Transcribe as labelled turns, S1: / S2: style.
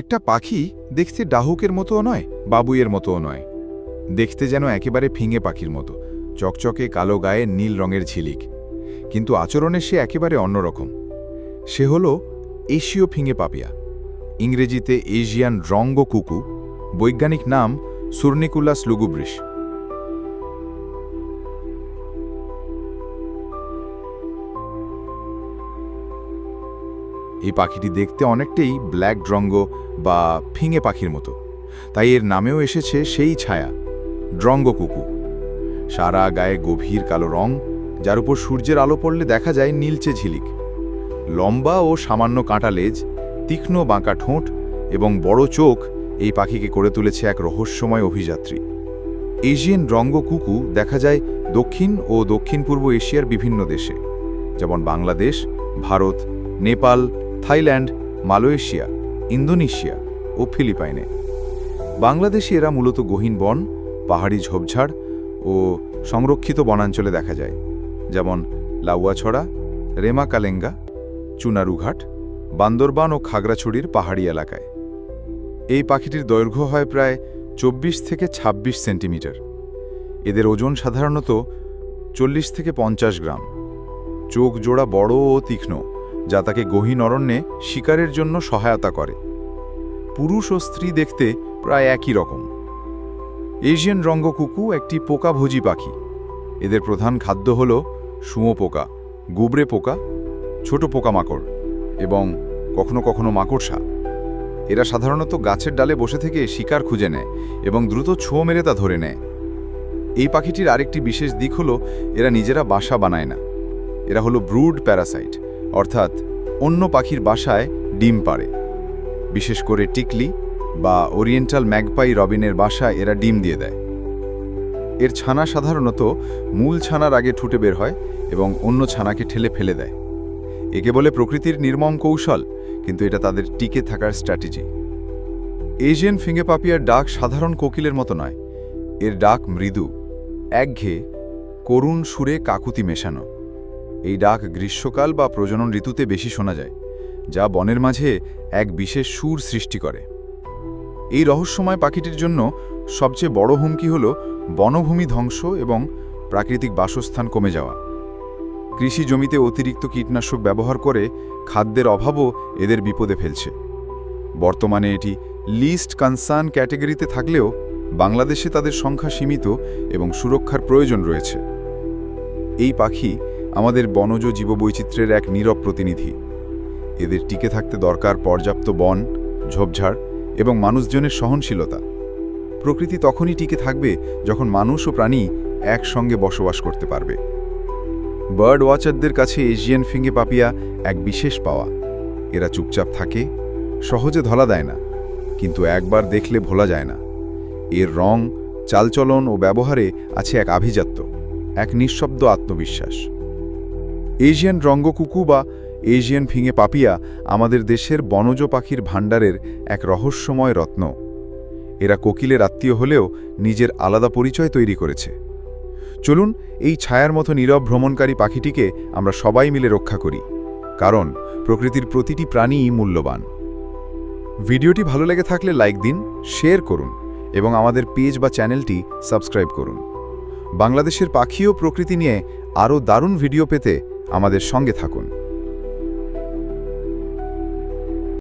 S1: একটা পাখি দেখতে ডাহুকের মতোও নয়, বাবুইয়ের মতোও নয়। দেখতে যেন একেবারে ফিঙে পাখির মতো, চকচকে কালো গায়ে নীল রঙের ঝিলিক। কিন্তু আচরণে সে একেবারে অন্যরকম। সে হল এশীয় ফিঙে পাপিয়া, ইংরেজিতে এশিয়ান রঙ্গ কুকু, বৈজ্ঞানিক নাম সুর্নিকুলাস লুগুব্রিস এই পাখিটি দেখতে অনেকটাই ব্ল্যাক ড্রঙ্গ বা ফিঙে পাখির মতো। তাই এর নামেও এসেছে সেই ছায়া ড্রঙ্গ কুকু সারা গায়ে গভীর কালো রং, যার উপর সূর্যের আলো পড়লে দেখা যায় নীলচে ঝিলিক। লম্বা ও সামান্য কাঁটা লেজ, তীক্ষ্ণ বাঁকা ঠোঁট এবং বড় চোখ এই পাখিকে করে তুলেছে এক রহস্যময় অভিযাত্রী। এশিয়ান রঙ্গ কুকু দেখা যায় দক্ষিণ ও দক্ষিণ পূর্ব এশিয়ার বিভিন্ন দেশে, যেমন Bangladesh, Bharat, Nepal, Thailand, Malaysia. Indonesia ও ফিলিপাইনে। বাংলাদেশে এরা মূলত গহীন বন, পাহাড়ি ঝোপঝাড় ও সংরক্ষিত বনাঞ্চলে দেখা যায়, যেমন লাউয়াছড়া, রেমা কালেঙ্গা, চুনারুঘাট, বান্দরবান ও খাগড়াছড়ির পাহাড়ি এলাকায়। এই পাখিটির দৈর্ঘ্য হয় প্রায় চব্বিশ থেকে ২৬ সেন্টিমিটার। এদের ওজন সাধারণত চল্লিশ থেকে পঞ্চাশ গ্রাম। চোখ জোড়া বড় ও তীক্ষ্ণ। যা তাকে গহীন অরণ্যে শিকারের জন্য সহায়তা করে। পুরুষ ও স্ত্রী দেখতে প্রায় একই রকম। এশিয়ান রঙ্গকুকু একটি পোকাভোজী পাখি। এদের প্রধান খাদ্য হল শুঁয়ো পোকা গুবরে পোকা, ছোট পোকামাকড় এবং কখনো কখনো মাকড়সা। এরা সাধারণত গাছের ডালে বসে থেকে শিকার খুঁজে নেয় এবং দ্রুত ছোঁ মেরে তা ধরে নেয়। এই পাখিটির আরেকটি বিশেষ দিক হলো, এরা নিজেরা বাসা বানায় না। এরা হলো ব্রুড প্যারাসাইট। অর্থাৎ অন্য পাখির বাসায় ডিম পাড়ে। বিশেষ করে টিকলি বা ওরিয়েন্টাল ম্যাগপাই রবিনের বাসায় এরা ডিম দিয়ে দেয়। এর ছানা সাধারণত মূল ছানার আগে ঠুটে বের হয় এবং অন্য ছানাকে ঠেলে ফেলে দেয়। একে বলে প্রকৃতির নির্মম কৌশল, কিন্তু এটা তাদের টিকে থাকার স্ট্র্যাটেজি। এশিয়ান ফিঙ্গে পাপিয়ার ডাক সাধারণ কোকিলের মতো নয়, এর ডাক মৃদু, একঘেয়ে, করুণ সুরে কাকুতি মেশানো। এই ডাক গ্রীষ্মকাল বা প্রজনন ঋতুতে বেশি শোনা যায়, যা বনের মাঝে এক বিশেষ সুর সৃষ্টি করে। এই রহস্যময় পাখিটির জন্য সবচেয়ে বড় হুমকি হল বনভূমি ধ্বংস এবং প্রাকৃতিক বাসস্থান কমে যাওয়া। কৃষি জমিতে অতিরিক্ত কীটনাশক ব্যবহার করে খাদ্যের অভাবও এদের বিপদে ফেলছে। বর্তমানে এটি লিস্ট কনসার্ন ক্যাটেগরিতে থাকলেও বাংলাদেশে তাদের সংখ্যা সীমিত এবং সুরক্ষার প্রয়োজন রয়েছে। এই পাখি আমাদের বনজ জীববৈচিত্র্যের এক নীরব প্রতিনিধি। এদের টিকে থাকতে দরকার পর্যাপ্ত বন, ঝোপঝাড় এবং মানুষজনের সহনশীলতা। প্রকৃতি তখনই টিকে থাকবে যখন মানুষ ও প্রাণী একসঙ্গে বসবাস করতে পারবে। বার্ড ওয়াচারদের কাছে এশিয়ান ফিঙ্গে পাপিয়া এক বিশেষ পাওয়া। এরা চুপচাপ থাকে, সহজে ধলা দেয় না, কিন্তু একবার দেখলে ভোলা যায় না। এর রং, চালচলন ও ব্যবহারে আছে এক আভিজাত্য, এক নিঃশব্দ আত্মবিশ্বাস। এশিয়ান রঙ্গকুকু বা এশিয়ান ফিঙে পাপিয়া আমাদের দেশের বনজ পাখির ভাণ্ডারের এক রহস্যময় রত্ন। এরা কোকিলের আত্মীয় হলেও নিজের আলাদা পরিচয় তৈরি করেছে। চলুন এই ছায়ার মতো নীরব ভ্রমণকারী পাখিটিকে আমরা সবাই মিলে রক্ষা করি, কারণ প্রকৃতির প্রতিটি প্রাণীই মূল্যবান। ভিডিওটি ভালো লেগে থাকলে লাইক দিন, শেয়ার করুন এবং আমাদের পেজ বা চ্যানেলটি সাবস্ক্রাইব করুন। বাংলাদেশের পাখি ও প্রকৃতি নিয়ে আরও দারুণ ভিডিও পেতে আমাদের সঙ্গে থাকুন।